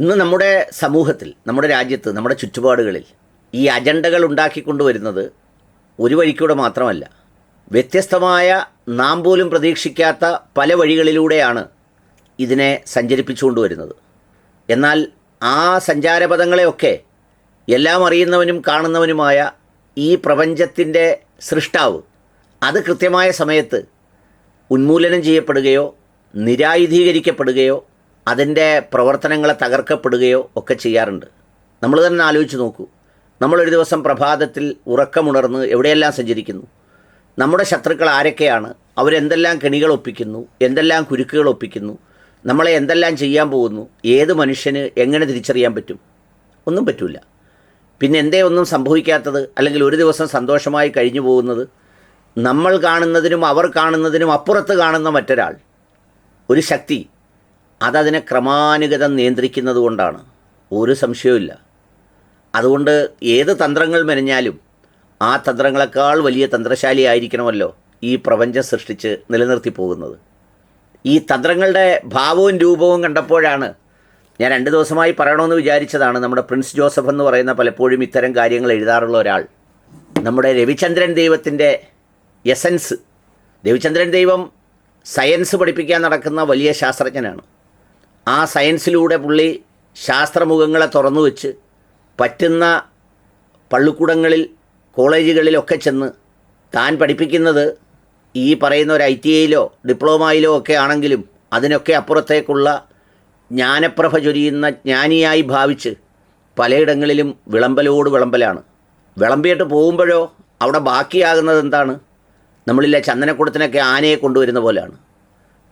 ഇന്ന് നമ്മുടെ സമൂഹത്തിൽ നമ്മുടെ രാജ്യത്ത് നമ്മുടെ ചുറ്റുപാടുകളിൽ ഈ അജണ്ടകൾ ഉണ്ടാക്കിക്കൊണ്ടുവരുന്നത് ഒരു വഴിക്കൂടെ മാത്രമല്ല. വ്യത്യസ്തമായ നാം പോലും പ്രതീക്ഷിക്കാത്ത പല വഴികളിലൂടെയാണ് ഇതിനെ സഞ്ചരിപ്പിച്ചുകൊണ്ടുവരുന്നത്. എന്നാൽ ആ സഞ്ചാരപഥങ്ങളെയൊക്കെ എല്ലാം അറിയുന്നവനും കാണുന്നവനുമായ ഈ പ്രപഞ്ചത്തിന്റെ സൃഷ്ടാവ് അത് കൃത്യമായ സമയത്ത് ഉന്മൂലനം ചെയ്യപ്പെടുകയോ നിരായുധീകരിക്കപ്പെടുകയോ അതിന്റെ പ്രവർത്തനങ്ങളെ തകർക്കപ്പെടുകയോ ഒക്കെ ചെയ്യാറുണ്ട്. നമ്മൾ തന്നെ ആലോചിച്ച് നോക്കൂ. നമ്മളൊരു ദിവസം പ്രഭാതത്തിൽ ഉറക്കമുണർന്ന് എവിടെയെല്ലാം സഞ്ചരിക്കുന്നു? നമ്മുടെ ശത്രുക്കൾ ആരൊക്കെയാണ്? അവരെന്തെല്ലാം കെണികൾ ഒപ്പിക്കുന്നു? എന്തെല്ലാം കുരുക്കുകൾ ഒപ്പിക്കുന്നു? നമ്മളെ എന്തെല്ലാം ചെയ്യാൻ പോകുന്നു? ഏത് മനുഷ്യന് എങ്ങനെ തിരിച്ചറിയാൻ പറ്റും? ഒന്നും പറ്റില്ല പിന്നെ എന്തേ ഒന്നും സംഭവിക്കാത്തത്? അല്ലെങ്കിൽ ഒരു ദിവസം സന്തോഷമായി കഴിഞ്ഞു പോകുന്നത്? നമ്മൾ കാണുന്നതിനും അവർ കാണുന്നതിനും അപ്പുറത്ത് കാണുന്ന മറ്റൊരാൾ. ഒരു ശക്തി. അതതിനെ ക്രമാനുഗതം നിയന്ത്രിക്കുന്നത് കൊണ്ടാണ്. ഒരു സംശയവുമില്ല. അതുകൊണ്ട് ഏത് തന്ത്രങ്ങൾ മെനഞ്ഞാലും ആ തന്ത്രങ്ങളെക്കാൾ വലിയ തന്ത്രശാലി ആയിരിക്കണമല്ലോ ഈ പ്രപഞ്ചം സൃഷ്ടിച്ച് നിലനിർത്തി പോകുന്നത് ഈ തന്ത്രങ്ങളുടെ ഭാവവും രൂപവും കണ്ടപ്പോഴാണ് ഞാൻ രണ്ട് ദിവസമായി പറയണമെന്ന് വിചാരിച്ചതാണ് നമ്മുടെ പ്രിൻസ് ജോസഫ് എന്ന് പറയുന്ന പലപ്പോഴും ഇത്തരം കാര്യങ്ങൾ എഴുതാറുള്ള ഒരാൾ. നമ്മുടെ രവിചന്ദ്രൻ ദൈവത്തിന്റെ എസൻസ്. രവിചന്ദ്രൻ ദൈവം സയൻസ് പഠിപ്പിക്കാൻ നടക്കുന്ന വലിയ ശാസ്ത്രജ്ഞനാണ്. ആ സയൻസിലൂടെ പുള്ളി ശാസ്ത്രമുഖങ്ങളെ തുറന്നു വെച്ച് പറ്റുന്ന പള്ളിക്കൂടങ്ങളിൽ കോളേജുകളിലൊക്കെ ചെന്ന് താൻ പഠിപ്പിക്കുന്നത് ഈ പറയുന്ന ഒരു ഐ ടി ഐയിലോ ഡിപ്ലോമയിലോ ഒക്കെ ആണെങ്കിലും അതിനൊക്കെ അപ്പുറത്തേക്കുള്ള ജ്ഞാനപ്രഭ ചൊരിയുന്ന ജ്ഞാനിയായി ഭാവിച്ച് പലയിടങ്ങളിലും വിളമ്പലോട് വിളമ്പലാണ്. വിളമ്പിയിട്ട് പോകുമ്പോഴോ അവിടെ ബാക്കിയാകുന്നത് എന്താണ്? നമ്മളിലെ ചന്ദനക്കുടത്തിനൊക്കെ ആനയെ കൊണ്ടുവരുന്ന പോലെയാണ്.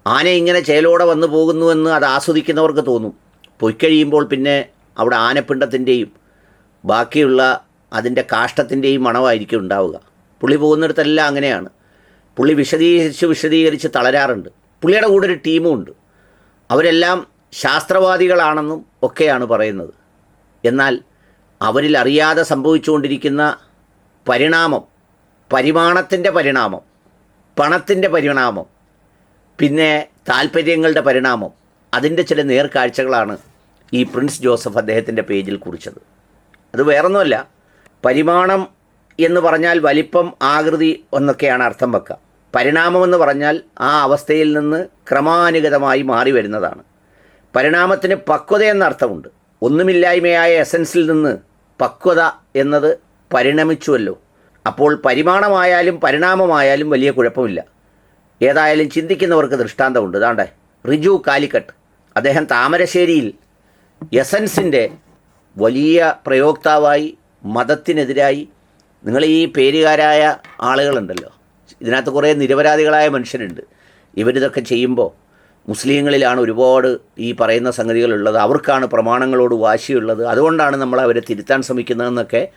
ആന ഇങ്ങനെ ചേലോടെ വന്നു പോകുന്നുവെന്ന് അത് ആസ്വദിക്കുന്നവർക്ക് തോന്നും. പൊയ്ക്കഴിയുമ്പോൾ പിന്നെ അവിടെ ആനപ്പിണ്ടത്തിന്റെയും ബാക്കിയുള്ള അതിന്റെ കാഷ്ടത്തിന്റെയും മണമായിരിക്കും ഉണ്ടാവുക. പുള്ളി പോകുന്നിടത്തെല്ലാം അങ്ങനെയാണ്. പുള്ളി വിശദീകരിച്ച് വിശദീകരിച്ച് തളരാറുണ്ട്. പുള്ളിയുടെ കൂടെ ഒരു ടീമും ഉണ്ട്. അവരെല്ലാം ശാസ്ത്രവാദികളാണെന്നും ഒക്കെയാണ് പറയുന്നത്. എന്നാൽ അവരിൽ അറിയാതെ സംഭവിച്ചുകൊണ്ടിരിക്കുന്ന പരിണാമം പരിമാണത്തിന്റെ പരിണാമം പണത്തിന്റെ പരിണാമം പിന്നെ താല്പര്യങ്ങളുടെ പരിണാമം. അതിന്റെ ചില നേർക്കാഴ്ചകളാണ് ഈ പ്രിൻസ് ജോസഫ് അദ്ദേഹത്തിന്റെ പേജിൽ കുറിച്ചത്. അത് വേറൊന്നുമല്ല പരിമാണം എന്ന് പറഞ്ഞാൽ വലിപ്പം ആകൃതി എന്നൊക്കെയാണ് അർത്ഥം വെക്കുക പരിണാമം എന്ന് പറഞ്ഞാൽ ആ അവസ്ഥയിൽ നിന്ന് ക്രമാനുഗതമായി മാറി വരുന്നതാണ്. പരിണാമത്തിന് പക്വത എന്ന അർത്ഥമുണ്ട്. ഒന്നുമില്ലായ്മയായ എസൻസിൽ നിന്ന് പക്വത എന്നത് പരിണമിച്ചുവല്ലോ. അപ്പോൾ പരിമാണമായാലും പരിണാമമായാലും വലിയ കുഴപ്പമില്ല. ഏതായാലും ചിന്തിക്കുന്നവർക്ക് ദൃഷ്ടാന്തമുണ്ട്. ഇതാണ്ടേ റിജു കാലിക്കട്ട്. അദ്ദേഹം താമരശ്ശേരിയിൽ എസൻസിന്റെ വലിയ പ്രയോക്താവായി മതത്തിനെതിരായി നിങ്ങൾ ഈ പേരുകാരായ ആളുകളുണ്ടല്ലോ ഇതിനകത്ത് കുറേ നിരപരാധികളായ മനുഷ്യരുണ്ട്. ഇവരിതൊക്കെ ചെയ്യുമ്പോൾ മുസ്ലിങ്ങളിലാണ് ഒരുപാട് ഈ പറയുന്ന സംഗതികളുള്ളത്. അവർക്കാണ് പ്രമാണങ്ങളോട് വാശിയുള്ളത്. അതുകൊണ്ടാണ് നമ്മൾ അവരെ തിരുത്താൻ ശ്രമിക്കുന്നതെന്നൊക്കെ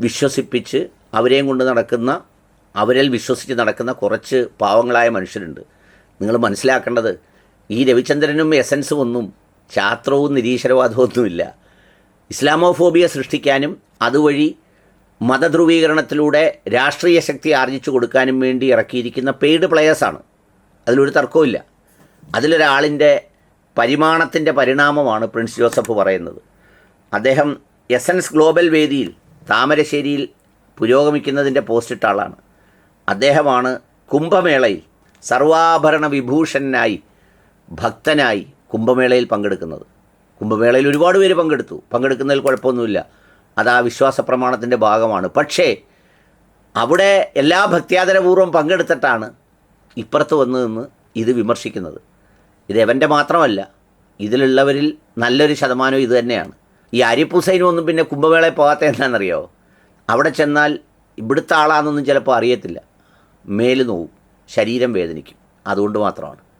വിശ്വസിപ്പിച്ച് അവരെയും കൊണ്ട് നടക്കുന്ന അവരിൽ വിശ്വസിച്ച് നടക്കുന്ന കുറച്ച് പാവങ്ങളായ മനുഷ്യരുണ്ട്. നിങ്ങൾ മനസ്സിലാക്കേണ്ടത് ഈ രവിചന്ദ്രനും എസൻസും ഒന്നും ശാസ്ത്രവും നിരീശ്വരവാദവും ഒന്നുമില്ല ഇസ്ലാമോഫോബിയ സൃഷ്ടിക്കാനും അതുവഴി മതധ്രുവീകരണത്തിലൂടെ രാഷ്ട്രീയ ശക്തി ആർജിച്ചു കൊടുക്കാനും വേണ്ടി ഇറക്കിയിരിക്കുന്ന പെയ്ഡ് പ്ലെയേഴ്സാണ് അതിലൊരു തർക്കവുമില്ല. അതിലൊരാളിന്റെ പരിമാണത്തിന്റെ പരിണാമമാണ് പ്രിൻസ് ജോസഫ് പറയുന്നത്. അദ്ദേഹം എസൻസ് ഗ്ലോബൽ വേദിയിൽ താമരശ്ശേരിയിൽ പുരോഗമിക്കുന്നതിന്റെ പോസ്റ്റിട്ട ആളാണ്. അദ്ദേഹമാണ് കുംഭമേളയിൽ സർവാഭരണ വിഭൂഷണനായി ഭക്തനായി കുംഭമേളയിൽ പങ്കെടുക്കുന്നത്. കുംഭമേളയിൽ ഒരുപാട് പേര് പങ്കെടുത്തു. പങ്കെടുക്കുന്നതിൽ കുഴപ്പമൊന്നുമില്ല. അത് ആ വിശ്വാസ പ്രമാണത്തിന്റെ ഭാഗമാണ്. പക്ഷേ അവിടെ എല്ലാ ഭക്ത്യാദരപൂർവം പങ്കെടുത്തിട്ടാണ് ഇപ്പുറത്ത് വന്നു നിന്ന് ഇത് വിമർശിക്കുന്നത്. ഇത് എവന്റെ മാത്രമല്ല ഇതിലുള്ളവരിൽ നല്ലൊരു ശതമാനം ഇത് തന്നെയാണ്. ഈ ഹുസൈനും ഒന്നും പിന്നെ കുംഭമേളയിൽ പോകാത്ത എന്താണെന്നറിയോ അവിടെ ചെന്നാൽ ഇവിടുത്തെ ആളാണെന്നൊന്നും ചിലപ്പോൾ അറിയത്തില്ല. മേൽ നോവും ശരീരം വേദനിക്കും. അതുകൊണ്ട് മാത്രമാണ്.